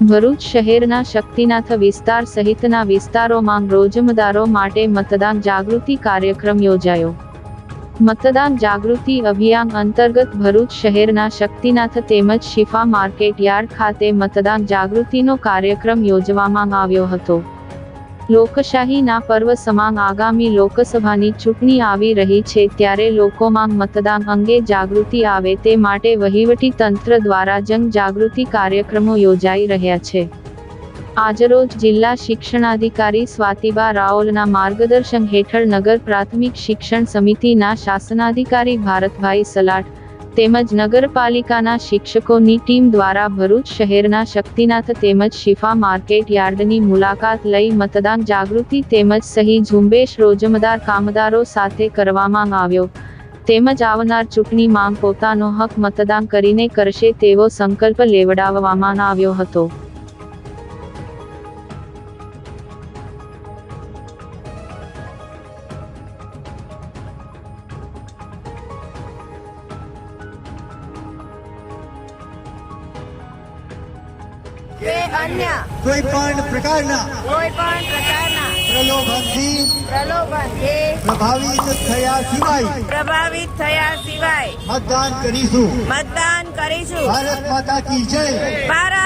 ભરૂચ શહેરના શક્તિનાથ વિસ્તાર સહિતના વિસ્તારોમાં રોજમદારો માટે મતદાન જાગૃતિ કાર્યક્રમ યોજાયો. મતદાન જાગૃતિ અભિયાન અંતર્ગત ભરૂચ શહેરના શક્તિનાથ તેમજ શિફા માર્કેટ યાર્ડ ખાતે મતદાન જાગૃતિનો કાર્યક્રમ યોજવામાં આવ્યો હતો. લોકશાહીના પર્વ સમાન આગામી લોકસભાની ચૂંટણી આવી રહી છે ત્યારે લોકોમાં મતદાન અંગે જાગૃતિ આવે તે માટે વહીવટી તંત્ર દ્વારા જનજાગૃતિ કાર્યક્રમો યોજાઈ રહ્યા છે. આજરોજ જિલ્લા શિક્ષણાધિકારી સ્વાતિબા રાઓલના માર્ગદર્શન હેઠળ નગર પ્રાથમિક શિક્ષણ સમિતિના શાસનાધિકારી ભારતભાઈ સલાટ તેમજ નગરપાલિકાના શિક્ષકોની ટીમ દ્વારા ભરૂચ શહેરના શક્તિનાથ તેમજ શિફા માર્કેટ યાર્ડની મુલાકાત લઈ મતદાન જાગૃતિ તેમજ સહી ઝુંબેશ રોજમદાર કામદારો સાથે કરવામાં આવ્યો. તેમજ આવનાર ચૂંટણીમાં પોતાનો હક મતદાન કરીને કરશે તેવો સંકલ્પ લેવડાવવામાં આવ્યો હતો. કે અન્ય કોઈ પણ પ્રકારના કોઈ પણ પ્રકારના પ્રલોભનથી પ્રલોભનથી પ્રભાવિત થયા સિવાય પ્રભાવિત થયા સિવાય મતદાન કરીશું. મતદાન કરીશું. ભારત માતા કી જય. ભારત